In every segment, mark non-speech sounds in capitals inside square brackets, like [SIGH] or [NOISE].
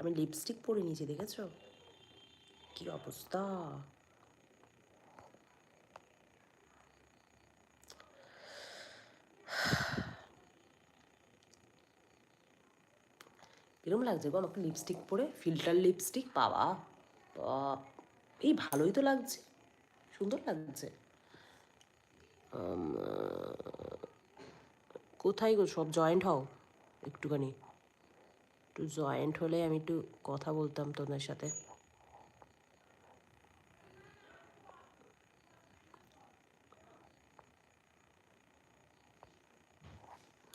আমি লিপস্টিক পরে নিয়েছি, দেখেছ? কি অবস্থা? কিরম লাগছে গো আমাকে লিপস্টিক পরে? ফিল্টার লিপস্টিক পাওয়া এই ভালোই তো লাগছে, সুন্দর লাগছে। কোথায় গো সব জয়েন্ট হও? একটুখানি। একটু জয়েন্ট হলে আমি একটু কথা বলতাম তোমাদের সাথে।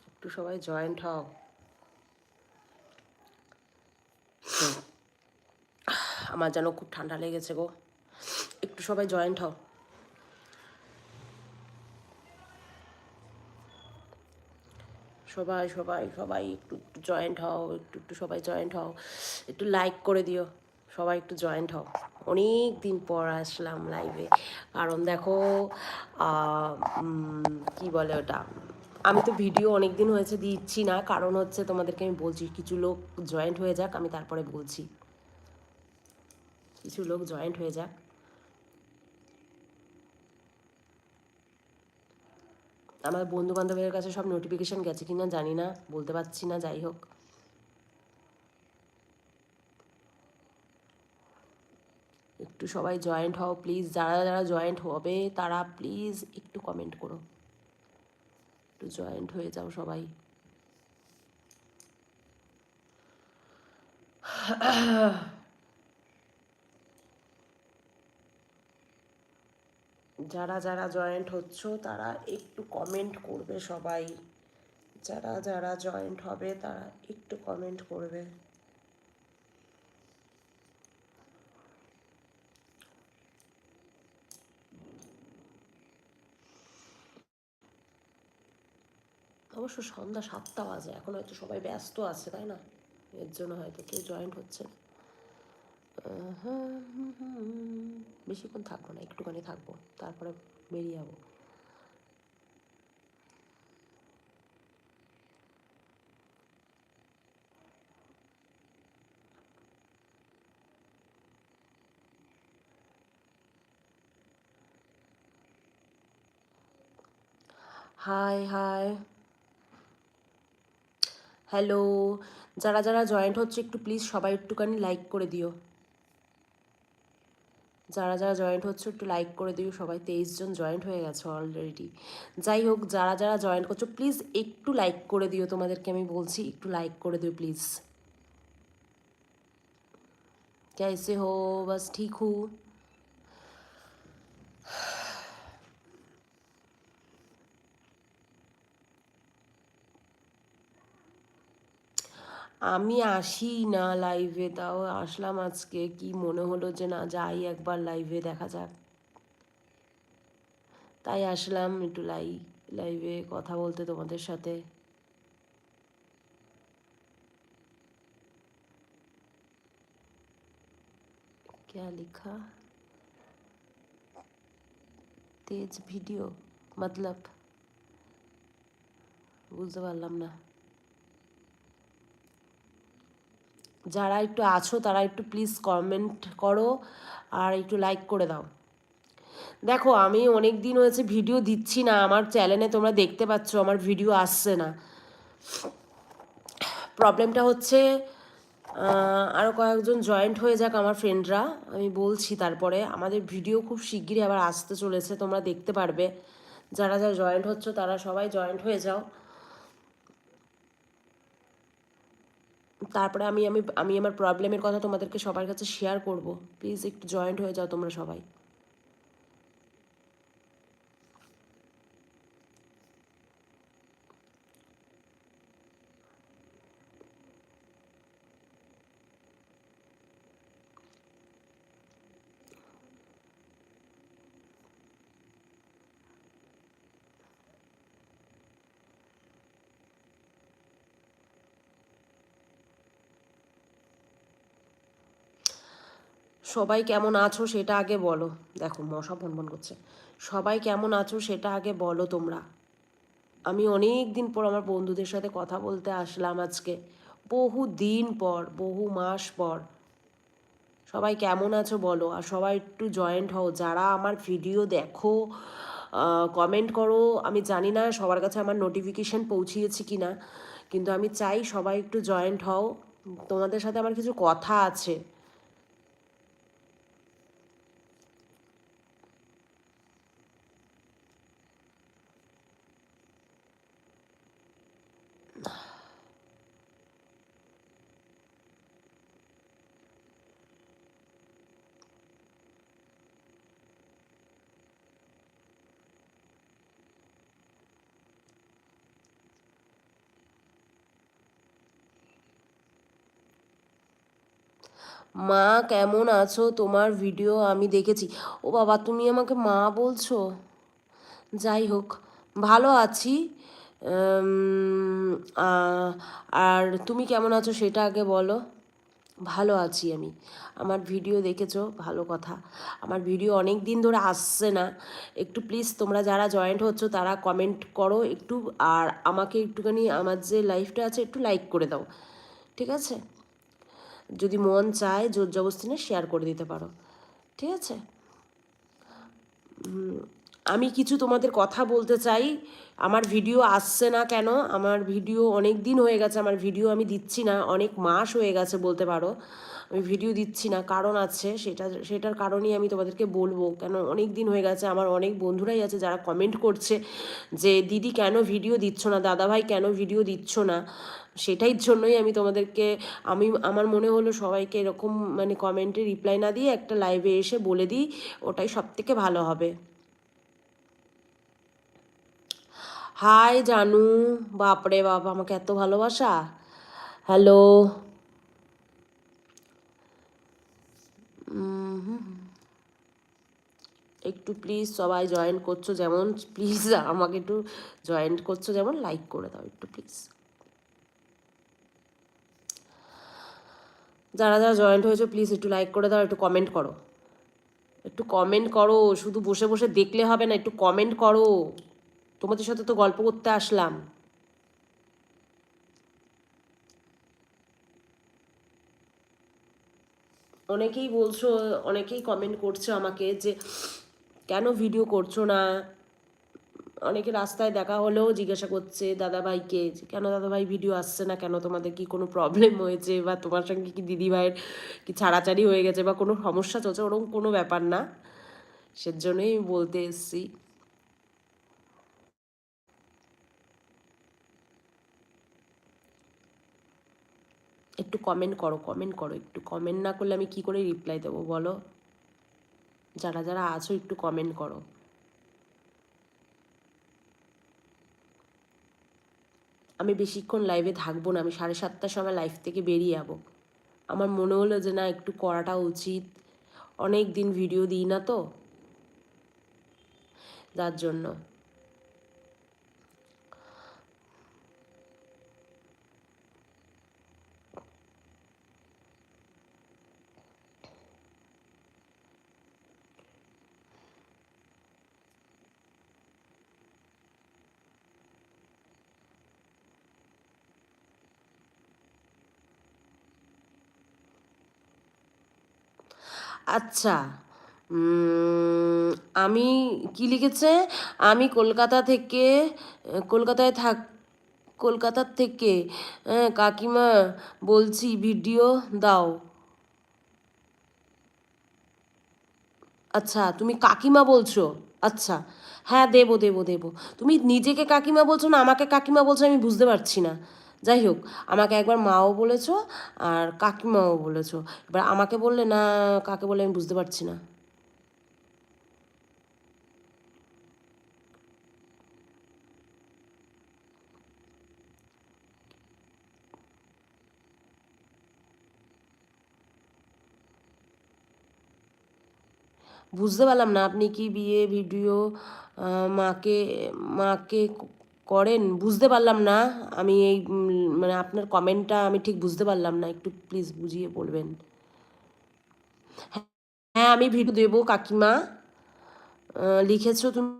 একটু সবাই জয়েন্ট হও। আমার যেন খুব ঠান্ডা লেগেছে গো। একটু সবাই জয়েন্ট হও। সবাই সবাই সবাই একটু একটু জয়েন্ট হও, একটু একটু সবাই জয়েন্ট হও। একটু লাইক করে দিও, সবাই একটু জয়েন্ট হও। অনেক দিন পর আসলাম লাইভে কারণ দেখো কি বলে ওটা? আমি তো ভিডিও অনেক দিন হয়েছে দিচ্ছি না। কারণ হচ্ছে তোমাদেরকে আমি বলছি, কিছু লোক জয়েন্ট হয়ে যাক, আমি তারপরে বলছি। কিছু লোক জয়েন্ট হয়ে যাক। আমার বন্ধু বান্ধবের কাছে সব নোটিফিকেশন গেছে কিনা জানি না, বলতে পারছি না, যাই হোক। একটু সবাই জয়েন্ট হও প্লিজ যারা যারা জয়েন্ট হবে, তারা প্লিজ একটু কমেন্ট করো। একটু জয়েন্ট হয়ে যাও সবাই। যারা যারা জয়েন্ট হচ্ছ, তারা একটু কমেন্ট করবে সবাই। যারা যারা জয়েন্ট হবে, তারা একটু কমেন্ট করবে। অবশ্য সন্ধ্যা সাতটা বাজে, এখন হয়তো সবাই ব্যস্ত আছে, তাই না? এর জন্য হয়তো কেউ জয়েন্ট হচ্ছে না। বেশিক্ষণ থাকব না, একটুখানি থাকব, তারপরে বেরিয়ে যাব। হাই হাই হ্যালো যারা যারা জয়েন্ট হচ্ছে, একটু প্লিজ সবাই একটুখানি লাইক করে দিও। যারা যারা জয়েন্ট হচ্ছে একটু লাইক করে দিও সবাই তেইশ জন জয়েন্ট হয়ে গেছে অলরেডি যাই হোক যারা যারা জয়েন্ট করছো প্লিজ একটু লাইক করে দিও তোমাদেরকে আমি বলছি একটু লাইক করে দিও প্লিজ कैसे हो बस ठीक हूँ আমি আসি না লাইভে তাও আসলাম আজকে কি মনে হলো যে না যাই একবার লাইভে দেখা যাক তাই আসলাম একটু লাই লাইভে কথা বলতে তোমাদের সাথে क्या लिखा तेज ভিডিও মতলব বুঝতে পারলাম না যারা একটু আছো, তারা একটু প্লিজ কমেন্ট করো আর একটু লাইক করে দাও। দেখো, আমি অনেক দিন হয়েছে ভিডিও দিচ্ছি না, আমার চ্যানেলে তোমরা দেখতে পাচ্ছ, আমার ভিডিও আসছে না। প্রবলেমটা হচ্ছে আরও কয়েকজন জয়েন্ট হয়ে যাক আমার ফ্রেন্ডরা আমি বলছি তারপরে। আমাদের ভিডিও খুব শিগগিরই আবার আসতে চলেছে, তোমরা দেখতে পারবে। যারা যারা জয়েন্ট হচ্ছ, তারা সবাই জয়েন্ট হয়ে যাও। তারপরে আমি আমি আমি আমার প্রবলেমের কথা তোমাদেরকে সবার কাছে শেয়ার করব। প্লিজ একটু জয়েন্ট হয়ে যাও তোমরা সবাই। সবাই কেমন আছো সেটা আগে বলো। দেখো, মশা ভনভন করছে। সবাই কেমন আছো সেটা আগে বলো তোমরা। আমি অনেক দিন পর আমার বন্ধুদের সাথে কথা বলতে আসলাম আজকে। বহু দিন পর, বহু মাস পর। সবাই কেমন আছো বলো? আর সবাই একটু জয়েন্ট হও। যারা আমার ভিডিও দেখো কমেন্ট করো, আমি জানি না সবার কাছে আমার নোটিফিকেশান পৌঁছিয়েছি কি না কিন্তু আমি চাই সবাই একটু জয়েন্ট হও। তোমাদের সাথে আমার কিছু কথা আছে। মা, কেমন আছো? তোমার ভিডিও আমি দেখেছি। ও বাবা, তুমি আমাকে মা বলছো? যাই হোক, ভালো আছি। আর তুমি কেমন আছো সেটা আগে বলো। ভালো আছি আমি। আমার ভিডিও দেখেছ? ভালো কথা। আমার ভিডিও অনেক দিন ধরে আসছে না। একটু প্লিজ তোমরা যারা জয়েন্ট হচ্ছ, তারা কমেন্ট করো একটু। আর আমাকে একটুখানি, আমার যে লাইফটা আছে, একটু লাইক করে দাও। ঠিক আছে? যদি মন চায় জোর জবস্তিনে শেয়ার করে দিতে পারো। ঠিক আছে? আমি কিছু তোমাদের কথা বলতে চাই। আমার ভিডিও আসছে না কেন? আমার ভিডিও অনেক দিন হয়ে গেছে, আমার ভিডিও আমি দিচ্ছি না। অনেক মাস হয়ে গেছে বলতে পারো। আমি ভিডিও দিচ্ছি না, কারণ আছে, সেটা, সেটার কারণেই আমি তোমাদেরকে বলব। কেন, অনেক দিন হয়ে গেছে, আমার অনেক বন্ধুরাই আছে যারা কমেন্ট করছে যে, দিদি কেন ভিডিও দিচ্ছ না? দাদাভাই কেন ভিডিও দিচ্ছ না? সেটাই জন্যই আমি তোমাদেরকে, আমি, আমার মনে হলো সবাইকে এরকম মানে কমেন্টে রিপ্লাই না দিয়ে একটা লাইভে এসে বলে দিই, ওটাই সব থেকে ভালো হবে। হাই জানু। বাপরে বাপ, আমাকে এত ভালোবাসা। হ্যালো একটু প্লিজ সবাই জয়েন করছ যেমন প্লিজ [LAUGHS] আমাকে একটু জয়েন করছ যেমন লাইক করে দাও একটু প্লিজ যারা যারা জয়েন্ট হয়েছো প্লিজ একটু লাইক করে দাও, একটু কমেন্ট করো। একটু কমেন্ট করো, শুধু বসে বসে দেখলে হবে না, একটু কমেন্ট করো। তোমাদের সাথে তো গল্প করতে আসলাম। অনেকেই বলছো, অনেকেই কমেন্ট করছ আমাকে যে কেন ভিডিও করছ না? অনেকে রাস্তায় দেখা হলেও জিজ্ঞাসা করছে দাদাভাইকে কেন দাদাভাই ভিডিও আসছে না? কেন তোমাদের কি কোনো প্রবলেম হয়েছে? বা তোমার সঙ্গে কি দিদিভাইয়ের কি ছাড়াছাড়ি হয়ে গেছে? বা কোনো সমস্যা চলছে? ওরকম কোনো ব্যাপার না। সেজন্যই আমি বলতে এসছি। একটু কমেন্ট করো কমেন্ট করো। একটু কমেন্ট না করলে আমি কি করে রিপ্লাই দেবো বলো? যারা যারা আছো, একটু কমেন্ট করো। আমি বেশিক্ষণ লাইভে থাকব না, আমি সাড়ে সাতটার সময় লাইভ থেকে বেরিয়ে যাব। আমার মনে হলো যে, না, একটু করাটা উচিত। অনেক দিন ভিডিও দিই না তো। যার জন্য। আচ্ছা আমি কি লিখেছে? আমি কলকাতা থেকে, কলকাতায় থাক কলকাতার থেকে কাকিমা বলছি, ভিডিও দাও। আচ্ছা তুমি কাকিমা বলছো? আচ্ছা হ্যাঁ দেবো দেবো দেবো। তুমি নিজেকে কাকিমা বলছো না, আমাকে কাকিমা বলছো আমি বুঝতে পারছি না। যাই হোক, আমাকে একবার মাও বলেছ আর কাকিমাও বলেছ। এবার আমাকে বললে না কাকে বলে আমি বুঝতে পারছি না। বুঝতে পারলাম না আপনি কি বিয়ে, ভিডিও মাকে মাকে করেন? বুঝতে পারলাম না। আমি এই মানে আপনার কমেন্টটা আমি ঠিক বুঝতে পারলাম না। একটু প্লিজ বুঝিয়ে বলবেন। হ্যাঁ আমি ভিডিও দেবো, কাকিমা। লিখেছো তুমি?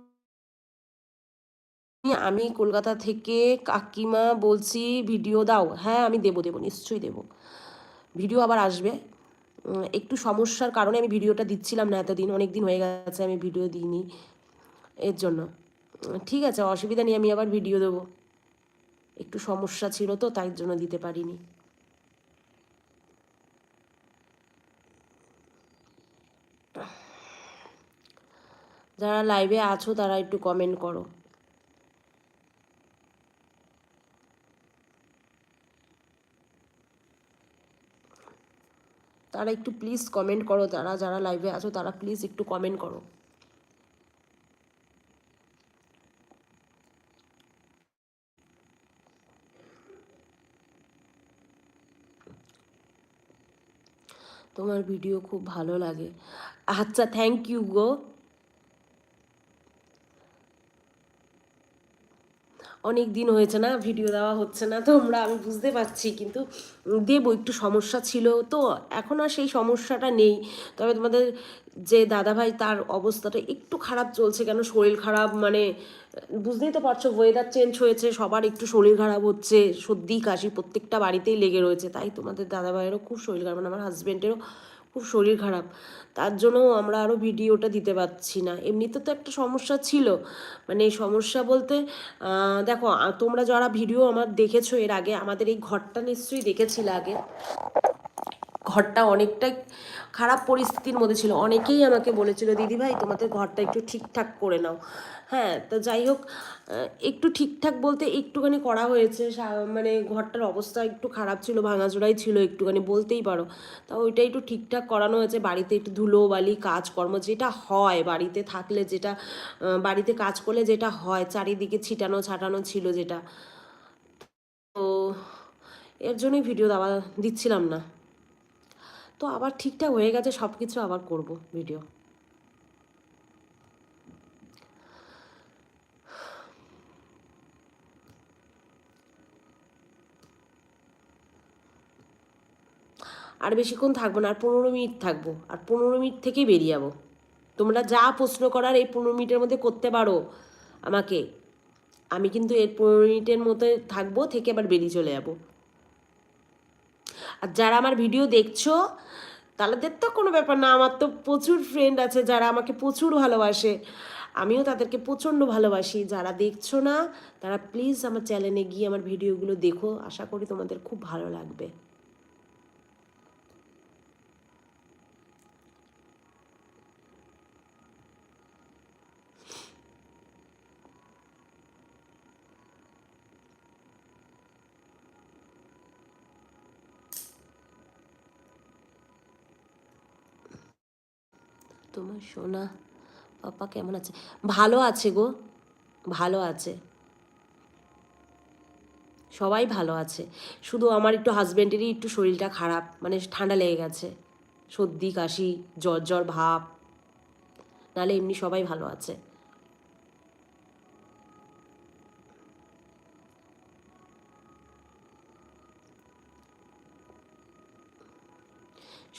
আমি কলকাতা থেকে কাকিমা বলছি ভিডিও দাও। হ্যাঁ আমি দেবো দেবো, নিশ্চয়ই দেবো। ভিডিও আবার আসবে। একটু সমস্যার কারণে আমি ভিডিওটা দিচ্ছিলাম না এতদিন। অনেক দিন হয়ে গেছে আমি ভিডিও দিইনি। এর জন্য। ঠিক আছে, অসুবিধা নেই, আমি আবার ভিডিও দেবো। একটু সমস্যা ছিল তো, তাই জন্য দিতে পারিনি। যারা লাইভে আছো, তারা একটু কমেন্ট করো। তারা একটু প্লিজ কমেন্ট করো, যারা যারা লাইভে আছো, তারা প্লিজ একটু কমেন্ট করো। তোমার ভিডিও খুব ভালো লাগে। আচ্ছা থ্যাংক ইউ গো। অনেক দিন হয়েছে না ভিডিও দেওয়া হচ্ছে না, তোমরা আমি বুঝতে পারছি, কিন্তু দেবো, একটু সমস্যা ছিল তো, এখন আর সেই সমস্যাটা নেই। তবে তোমাদের যে দাদাভাই, তার অবস্থাটা একটু খারাপ চলছে কেন? শরীর খারাপ মানে বুঝতেই তো পারছ ওয়েদার চেঞ্জ হয়েছে, সবার একটু শরীর খারাপ হচ্ছে, সর্দি, কাশি প্রত্যেকটা বাড়িতেই লেগে রয়েছে, তাই তোমাদের দাদাভাইয়েরও খুব শরীর খারাপ মানে আমার হাজব্যান্ডেরও খুব শরীর খারাপ। তার জন্য আমরা আরও ভিডিওটা দিতে পারছি না। এমনিতে তো একটা সমস্যা ছিল। মানে এই সমস্যা বলতে দেখো তোমরা যারা ভিডিও আমার দেখেছ এর আগে, আমাদের এই ঘরটা নিশ্চয়ই দেখেছিল আগে। ঘরটা অনেকটাই খারাপ পরিস্থিতির মধ্যে ছিল। অনেকেই আমাকে বলেছিল দিদিভাই তোমাদের ঘরটা একটু ঠিকঠাক করে নাও। হ্যাঁ তো যাই হোক একটু ঠিকঠাক বলতে একটুখানি করা হয়েছে। মানে ঘরটার অবস্থা একটু খারাপ ছিল, ভাঙাচোরাই ছিল, একটুখানি বলতেই পারো। তা ওইটা একটু ঠিকঠাক করানো হয়েছে। বাড়িতে একটু ধুলো বালি কাজকর্ম যেটা হয়, বাড়িতে থাকলে যেটা বাড়িতে কাজ করলে যেটা হয়, চারিদিকে ছিটানো ছাটানো ছিল যেটা। তো এর জন্যই ভিডিও দেওয়া দিচ্ছিলাম না। তো আবার ঠিকঠাক হয়ে গেছে সব কিছু আবার করব ভিডিও আর বেশিক্ষণ থাকব না, আর পনেরো মিনিট থাকব, আর পনেরো মিনিট থেকেই বেরিয়ে যাব। তোমরা যা প্রশ্ন করার এই পনেরো মিনিটের মধ্যে করতে পারো আমাকে। আমি কিন্তু এর পনেরো মিনিটের মধ্যে থাকব, থেকে আবার বেরিয়ে চলে যাব। আর যারা আমার ভিডিও দেখছ, তাদের তো কোনো ব্যাপার না, আমার তো প্রচুর ফ্রেন্ড আছে যারা আমাকে প্রচুর ভালোবাসে। আমিও তাদেরকে প্রচণ্ড ভালোবাসি। যারা দেখছ না, তারা প্লিজ আমার চ্যানেলে গিয়ে আমার ভিডিওগুলো দেখো। আশা করি তোমাদের খুব ভালো লাগবে। তোমার সোনা। পাপা কেমন আছে? ভালো আছে গো, ভালো আছে। সবাই ভালো আছে। শুধু আমার একটু হাজব্যান্ডেরই একটু শরীরটা খারাপ মানে ঠান্ডা লেগে গেছে। সর্দি, কাশি, জ্বর জ্বর, ভাব। নাহলে এমনি সবাই ভালো আছে।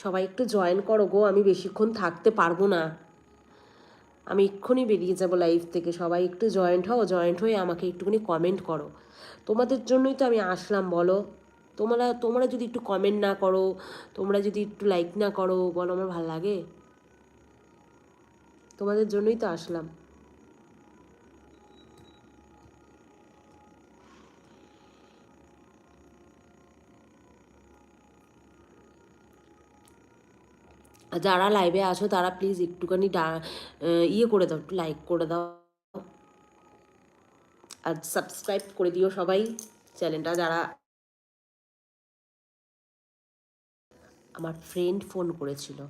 সবাই একটু জয়েন করো গো, আমি বেশিক্ষণ থাকতে পারব না। আমি এক্ষুনি বেরিয়ে যাব লাইফ থেকে, সবাই একটু জয়েন্ট হও জয়েন্ট হয়ে আমাকে একটুখানি কমেন্ট করো। তোমাদের জন্যই তো আমি আসলাম, বলো। তোমরা তোমরা যদি একটু কমেন্ট না করো, তোমরা যদি একটু লাইক না করো, বলো, আমার ভালো লাগে। তোমাদের জন্যই তো আসলাম। যারা লাইভে আছো, তারা প্লিজ একটুখানি ডা- ইয়ে করে দাও একটু লাইক করে দাও। আর সাবস্ক্রাইব করে দিও সবাই চ্যানেলটা যারা আমার ফ্রেন্ড ফোন করেছিল।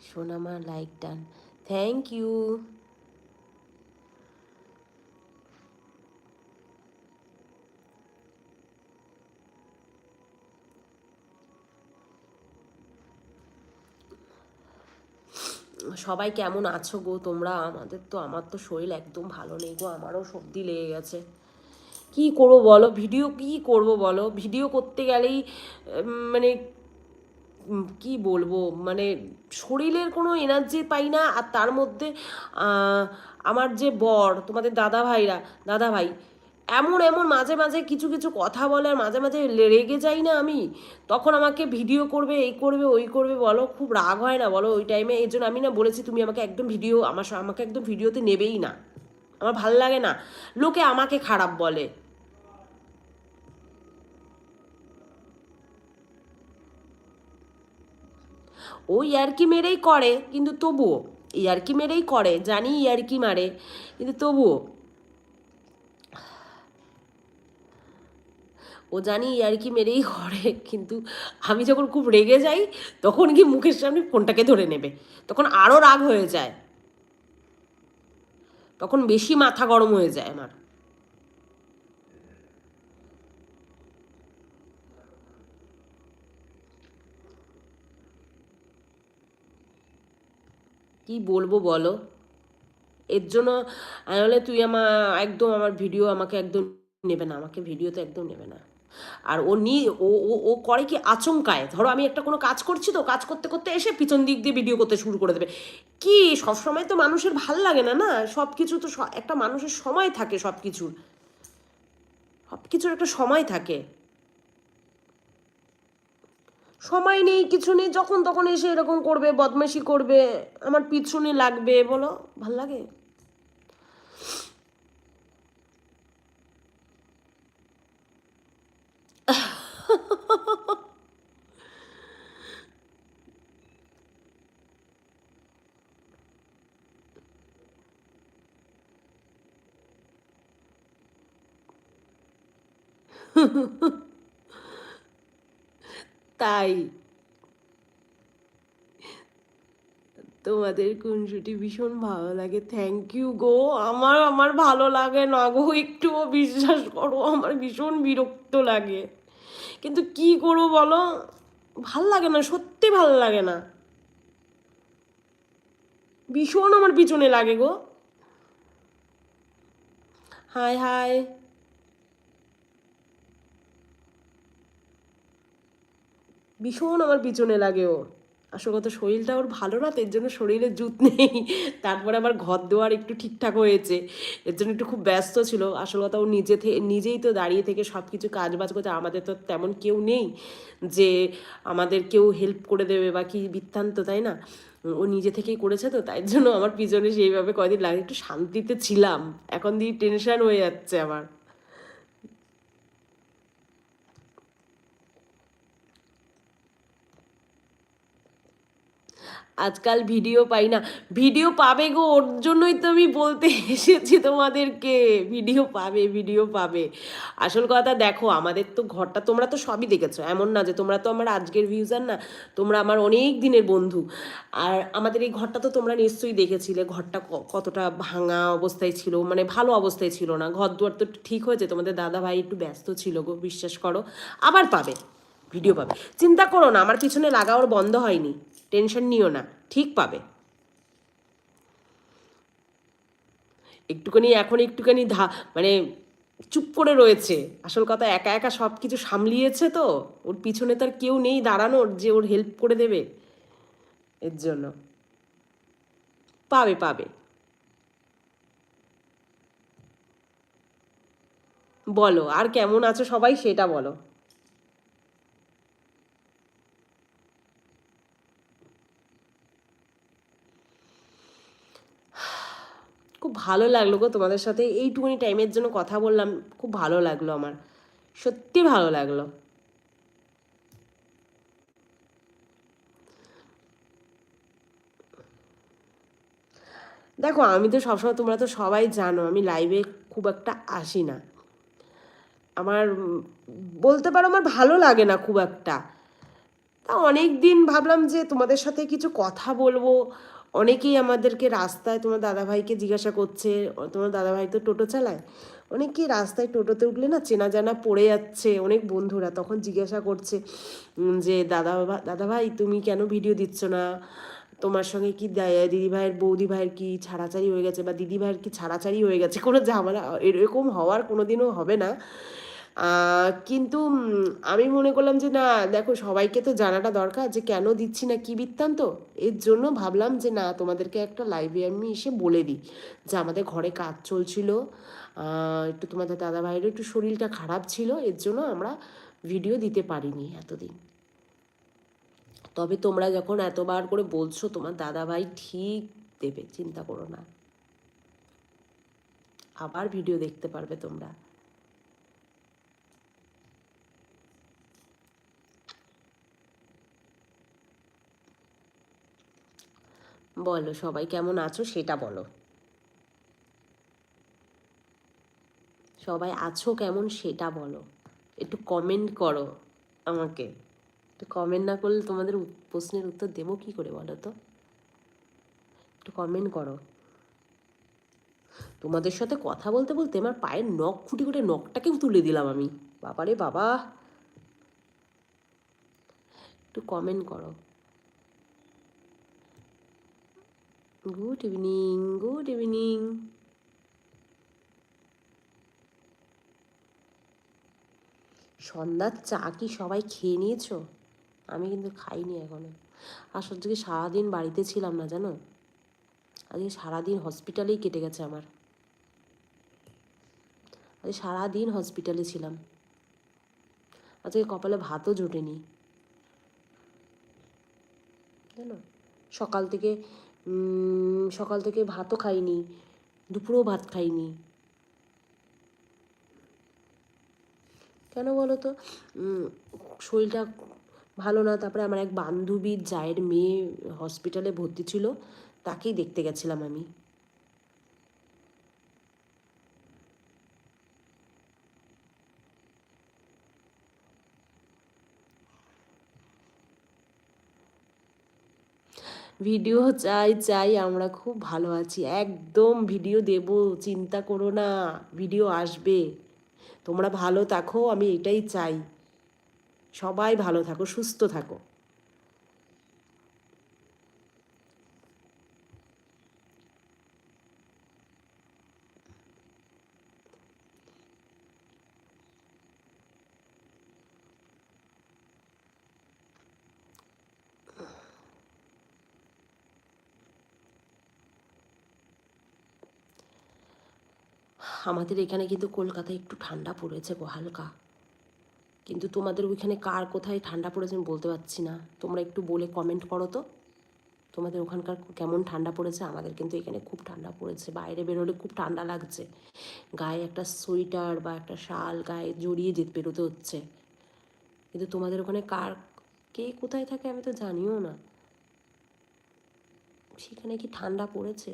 সোনামা লাইক ডান থ্যাংক ইউ সবাই কেমন আছো গো? তোমরা আমাদের তো, আমার তো শরীর একদম ভালো নেই গো, আমারও সর্দি লেগে গেছে। কি করব বলো? ভিডিও কি করব বলো? ভিডিও করতে গেলেই মানে কি বলব? মানে শরীরের কোনো এনার্জি পাই না, আর তার মধ্যে আমার যে বর, তোমাদের দাদা ভাইরা দাদা ভাই এমন এমন মাঝে মাঝে কিছু কিছু কথা বলে আর মাঝে মাঝে রেগে যাই না আমি। তখন আমাকে ভিডিও করবে, এই করবে, ওই করবে, বলো, খুব রাগ হয় না, বলো, ওই টাইমে এই জন্য আমি না বলেছি, তুমি আমাকে একদম ভিডিও, আমার আমাকে একদম ভিডিওতে নেবেই না। আমার ভালো লাগে না। লোকে আমাকে খারাপ বলে। ও ইয়ারকি মেরেই করে, কিন্তু তবুও, ইয়ারকি মেরেই করে, জানি ইয়ারকি মারে, কিন্তু তবুও ও জানি ইয়ারকি মেরেই করে কিন্তু আমি যখন খুব রেগে যাই, তখন কি মুখের সামনে ফোনটাকে ধরে নেবে। তখন আরও রাগ হয়ে যায়। তখন বেশি মাথা গরম হয়ে যায় আমার। কি বলব বলো? এর জন্য আমি বলে তুই আমার একদম আমার ভিডিও আমাকে একদম নেবে না, আমাকে ভিডিও তো একদম নেবে না। আর ও নি, ও ও করে কি আচমকায়? ধরো আমি একটা কোনো কাজ করছি তো, কাজ করতে করতে এসে পিছন দিক দিয়ে ভিডিও করতে শুরু করে দেবে। কি, সবসময় তো মানুষের ভালো লাগে না না? সব কিছু তো একটা মানুষের সময় থাকে সব কিছুর সব কিছুর একটা সময় থাকে। সময় নেই, কিছু নেই, যখন তখন এসে এরকম করবে, বদমাশি করবে, আমার পিছনে লাগবে, বলো, ভালো লাগে? তাই। তোমাদের কুঞ্জুটি ভীষণ ভালো লাগে। থ্যাংক ইউ গো। আমার আমার ভালো লাগে না গো। একটুও বিশ্বাস করো, আমার ভীষণ বিরক্ত লাগে। কিন্তু কি করব বলো? ভালো লাগে না, সত্যি ভালো লাগে না। ভীষণ আমার পিছনে লাগে গো। High high. ভীষণ আমার পিছনে লাগে ও। আসল কথা শরীরটা ওর ভালো না, তো এর জন্য শরীরে জুত নেই। তারপরে আবার ঘর দেওয়ার একটু ঠিকঠাক হয়েছে, এর জন্য একটু খুব ব্যস্ত ছিল। আসল কথা ও নিজে থেকে নিজেই তো দাঁড়িয়ে থেকে সব কিছু কাজ বাজ করছে, আমাদের তো তেমন কেউ নেই যে আমাদের কেউ হেল্প করে দেবে বা কি বৃত্তান্ত, তাই না? ও নিজে থেকেই করেছে তো, তাই জন্য আমার পিছনে সেইভাবে কয়দিন লাগে, একটু শান্তিতে ছিলাম। এখন দিয়ে টেনশন হয়ে যাচ্ছে আমার। আজকাল ভিডিও পাই না। ভিডিও পাবে গো, ওর জন্যই তো আমি বলতে [LAUGHS] এসেছি তোমাদেরকে। ভিডিও পাবে ভিডিও পাবে। আসল কথা দেখো, আমাদের তো ঘরটা তোমরা তো সবই দেখেছ। এমন না যে তোমরা তো আমার আজকের ভিউজার না, তোমরা আমার অনেক দিনের বন্ধু। আর আমাদের এই ঘরটা তো তোমরা নিশ্চয়ই দেখেছিলে। ঘরটা কতটা ভাঙা অবস্থায় ছিল মানে ভালো অবস্থায় ছিল না। ঘর দুয়ার তো ঠিক হয়েছে, তোমাদের দাদা ভাই একটু ব্যস্ত ছিল গো, বিশ্বাস করো। আবার পাবে, ভিডিও পাবে। চিন্তা করো না, আমার পিছনে লাগা ওর বন্ধ হয়নি। টেনশন নিও না, ঠিক পাবে। একটুখানি এখন একটুখানি ধা মানে চুপ করে রয়েছে। আসল কথা, একা একা সব কিছু সামলিয়েছে তো। ওর পিছনে তার কেউ নেই দাঁড়ানোর, যে ওর হেল্প করে দেবে এর জন্য। পাবে পাবে। বলো, আর কেমন আছো সবাই সেটা বলো। খুব ভালো লাগল গো তোমাদের সাথে। এইটুকুনি টাইমের জন্য কথা বললাম, খুব ভালো লাগল আমার। সত্যি ভালো লাগল। দেখো, আমি তো সবসময়, তোমরা তো সবাই জানো, আমি লাইভে খুব একটা আসি না। আমার, বলতে পারো আমার ভালো লাগে না খুব একটা। তা অনেক দিন ভাবলাম যে তোমাদের সাথে কিছু কথা বলব অনেকেই আমাদেরকে রাস্তায় তোমার দাদাভাইকে জিজ্ঞাসা করছে, তোমার দাদাভাই তো টোটো চালায়। অনেকেই রাস্তায় টোটোতে উঠলে না চেনা জানা পড়ে যাচ্ছে, অনেক বন্ধুরা তখন জিজ্ঞাসা করছে যে দাদা দাদাভাই তুমি কেন ভিডিও দিচ্ছ না? তোমার সঙ্গে কি দা- দিদিভাইয়ের বৌদি ভাইয়ের কি ছাড়াছাড়ি হয়ে গেছে বা দিদি ভাইয়ের কি ছাড়াছাড়ি হয়ে গেছে? কোনো ঝামেলা, এরকম হওয়ার কোনো দিনও হবে না। কিন্তু আমি মনে করলাম যে না, দেখো সবাইকে তো জানাটা দরকার যে কেন দিচ্ছি না, কি বৃত্তান্ত? এর জন্য ভাবলাম যে না, তোমাদেরকে একটা লাইভে আমি এসে বলে দিই যে আমাদের ঘরে কাজ চলছিল। একটু তোমাদের দাদা ভাইয়েরও একটু শরীরটা খারাপ ছিল, এর জন্য আমরা ভিডিও দিতে পারিনি এতদিন। তবে তোমরা যখন এতবার করে বলছো, তোমার দাদা ভাই ঠিক দেবে, চিন্তা করো না। আবার ভিডিও দেখতে পারবে তোমরা। বলো, সবাই কেমন আছো সেটা বলো। সবাই আছো কেমন সেটা বলো। একটু কমেন্ট করো আমাকে। একটু কমেন্ট না করলে তোমাদের প্রশ্নের উত্তর দেবো কি করে বলো তো? একটু কমেন্ট করো। তোমাদের সাথে কথা বলতে বলতে আমার পায়ের নখ খুঁটি করে নখটাকেও তুলে দিলাম আমি। বাবারে বাবা। একটু কমেন্ট করো। গুড ইভিনিং গুড ইভিনিং সন্ধ্যার চা কি সবাই খেয়ে নিয়েছো? আমি কিন্তু খাইনি এখনও। আসলে থেকে সারাদিন বাড়িতে ছিলাম না জানো? আজকে সারাদিন হসপিটালেই কেটে গেছে আমার। আজকে সারাদিন হসপিটালে ছিলাম। আজকে কপালে ভাতও জোটেনি। জানো? সকাল থেকে সকাল থেকে ভাতও খাইনি, দুপুরেও ভাত খাইনি। কেন বলো তো শরীরটা ভালো না, তারপরে আমার এক বান্ধবীর জায়ের মেয়ে হসপিটালে ভর্তি ছিল, তাকেই দেখতে গেছিলাম আমি। ভিডিও চাই চাই আমরা খুব ভালো আছি। একদম ভিডিও দেব, চিন্তা করো না, ভিডিও আসবে। তোমরা ভালো থাকো, আমি এটাই চাই। সবাই ভালো থাকো, সুস্থ থাকো। আমাদের এখানে কিন্তু কলকাতায় একটু ঠান্ডা পড়েছে গো হালকা। কিন্তু তোমাদের ওইখানে কার কোথায় ঠান্ডা পড়েছে আমি বলতে পারছি না। তোমরা একটু বলে কমেন্ট করো তো। তোমাদের ওখানকার কেমন ঠান্ডা পড়েছে? আমাদের কিন্তু এখানে খুব ঠান্ডা পড়েছে। বাইরে বেরোলে খুব ঠান্ডা লাগছে। গায়ে একটা সোয়েটার বা একটা শাল, গায়ে জড়িয়ে যেতে বেরোতে হচ্ছে। কিন্তু তোমাদের ওখানে কার, কে কোথায় থাকে আমি তো জানিও না। সেখানে কি ঠান্ডা পড়েছে?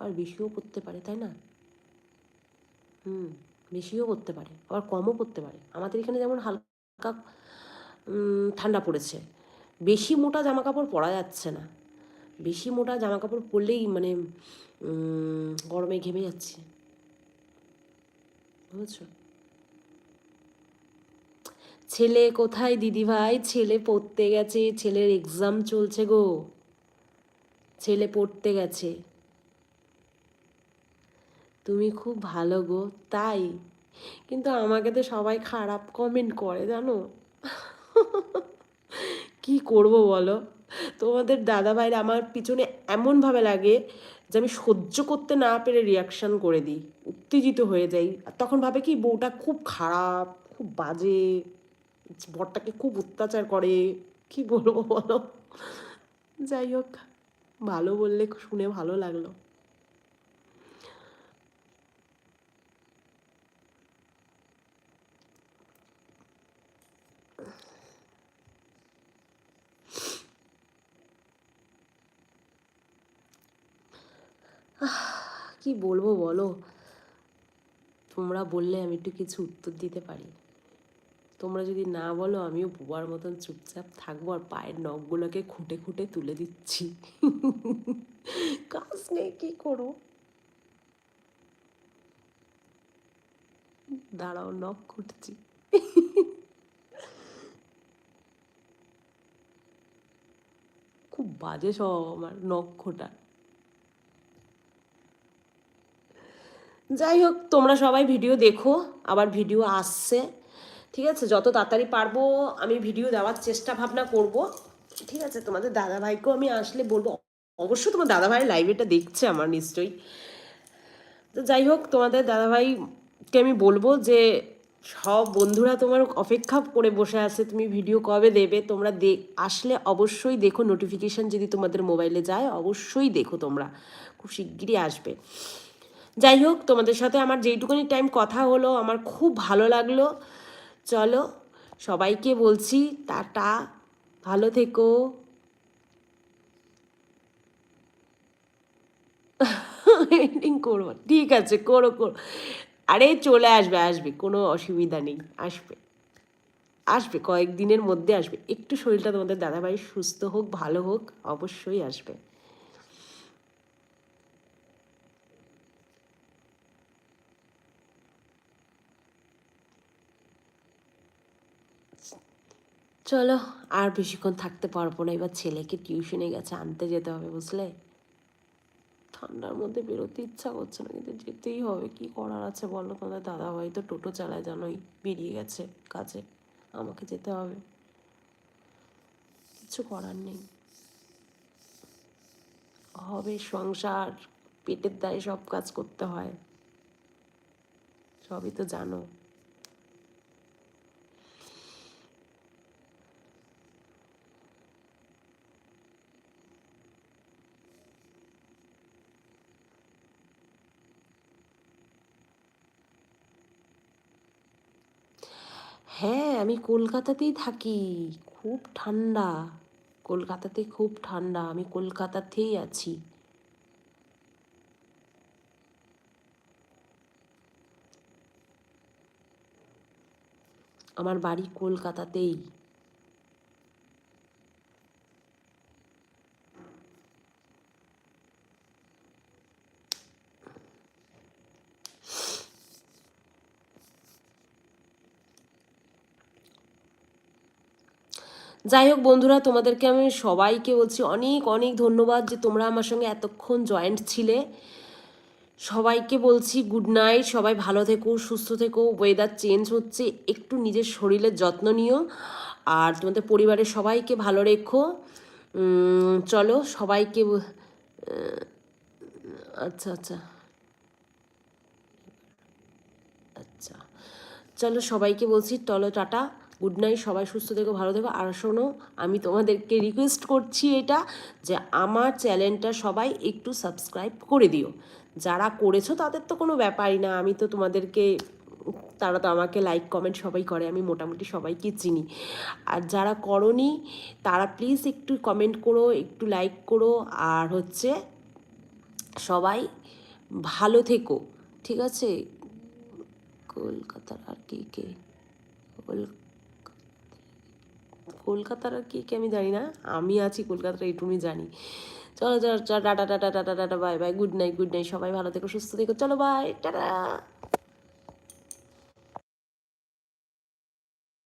আর বেশিও পড়তে পারে, তাই না? হুম, বেশিও পড়তে পারে, আবার কমও পড়তে পারে। আমাদের এখানে যেমন হালকা ঠান্ডা পড়েছে, বেশি মোটা জামা কাপড় পরা যাচ্ছে না। বেশি মোটা জামা কাপড় পরলেই মানে গরমে ঘেমে যাচ্ছে। বুঝেছ? ছেলে কোথায় দিদি ভাই ছেলে পড়তে গেছে, ছেলের এক্সাম চলছে গো। ছেলে পড়তে গেছে। তুমি খুব ভালো গো, তাই। কিন্তু আমাকে তো সবাই খারাপ কমেন্ট করে, জানো? কি করব বলো? তোমাদের দাদা ভাইরা আমার পিছনে এমনভাবে লাগে যে আমি সহ্য করতে না পেরে রিয়াকশান করে দিই, উত্তেজিত হয়ে যাই। তখন ভাবে কি, বউটা খুব খারাপ, খুব বাজে, বরটাকে খুব অত্যাচার করে, কি বলব বলো? যাই হোক, ভালো বললে শুনে ভালো লাগল। কি বলব বলো? তোমরা বললে আমি একটু কিছু উত্তর দিতে পারি। তোমরা যদি না বলো, আমিও বোবার মতন চুপচাপ থাকব আর পায়ের নখগুলোকে খুঁটে খুঁটে তুলে দিচ্ছি। কাজ নেই, কি করো দাঁড়াও, নখ খুঁটছি। খুব বাজে সব আমার নখ খোটা। যাই হোক, তোমরা সবাই ভিডিও দেখো, আবার ভিডিও আসছে, ঠিক আছে? যত তাড়াতাড়ি পারব, আমি ভিডিও দেওয়ার চেষ্টা ভাবনা করব, ঠিক আছে? তোমাদের দাদাভাইকেও আমি আসলে বলব অবশ্যই তোমার দাদাভাই লাইভেটা দেখছে আমার নিশ্চয়ই। তো যাই হোক, তোমাদের দাদাভাইকে আমি বলব যে, সব বন্ধুরা তোমার অপেক্ষা করে বসে আছে, তুমি ভিডিও কবে দেবে, তোমরা দে, আসলে অবশ্যই দেখো নোটিফিকেশান যদি তোমাদের মোবাইলে যায়, অবশ্যই দেখো তোমরা, খুব শিগগিরই আসবে। যাই হোক, তোমাদের সাথে আমার যেইটুকুনি টাইম কথা হলো, আমার খুব ভালো লাগল। চলো, সবাইকে বলছি, টাটা, ভালো থেকো। এডিটিং করব, ঠিক আছে, করো করো। আরে, চলে আসবে আসবে, কোনো অসুবিধা নেই, আসবে। আসবে, কয়েকদিনের মধ্যে আসবে। একটু শরীরটা তোমাদের দাদাভাই সুস্থ হোক, ভালো হোক, অবশ্যই আসবে। চলো, আর বেশিক্ষণ থাকতে পারব না। এবার ছেলেকে টিউশনে গেছে, আনতে যেতে হবে, বুঝলে? ঠান্ডার মধ্যে বেরোতে ইচ্ছা করছে না, কিন্তু যেতেই হবে। কি করার আছে বলো? তোমাদের দাদা ভাই তো টোটো চালায়, জানোই, বেরিয়ে গেছে কাজে। আমাকে যেতে হবে। কিছু করার নেই। হবে সংসার, পেটের দায়ে সব কাজ করতে হয়। সবই তো জানো। হ্যাঁ আমি কলকাতাতেই থাকি। খুব ঠান্ডা। কলকাতাতে খুব ঠান্ডা। আমি কলকাতাতেই আছি। আমার বাড়ি কলকাতাতেই। যাই হোক বন্ধুরা, তোমাদেরকে আমি সবাইকে বলছি অনেক অনেক ধন্যবাদ যে তোমরা আমার সঙ্গে এতক্ষণ জয়েন্ট ছিলে। সবাইকে বলছি গুড নাইট সবাই ভালো থেকো, সুস্থ থেকো ওয়েদার চেঞ্জ হচ্ছে, একটু নিজের শরীরের যত্ন নিও। আর তোমাদের পরিবারের সবাইকে ভালো রেখো। চলো সবাইকে আচ্ছা আচ্ছা। আচ্ছা। চলো সবাইকে বলছি, চলো, টাটা। গুড নাইট সবাই সুস্থ থেকো, ভালো থেকো। আর শোনো, আমি তোমাদেরকে রিকোয়েস্ট করছি এটা, যে আমার চ্যানেলটা সবাই একটু সাবস্ক্রাইব করে দিও। যারা করেছ, তাদের তো কোনো ব্যাপারই না। আমি তো তোমাদেরকে, তারা তো আমাকে লাইক কমেন্ট সবাই করে, আমি মোটামুটি সবাইকে চিনি। আর যারা করনি, তারা প্লিজ একটু কমেন্ট করো, একটু লাইক করো। আর হচ্ছে, সবাই ভালো থেকো, ঠিক আছে? কলকাতার আর কে কে? কল- কলকাতার কে কে আমি জানি না, আমি আছি কলকাতার এইটুকুই জানি। চলো চলো চলো, tata tata tata tata bye bye good night good night সবাই ভালো থেকো, সুস্থ থেকো, চলো বাই টাটা!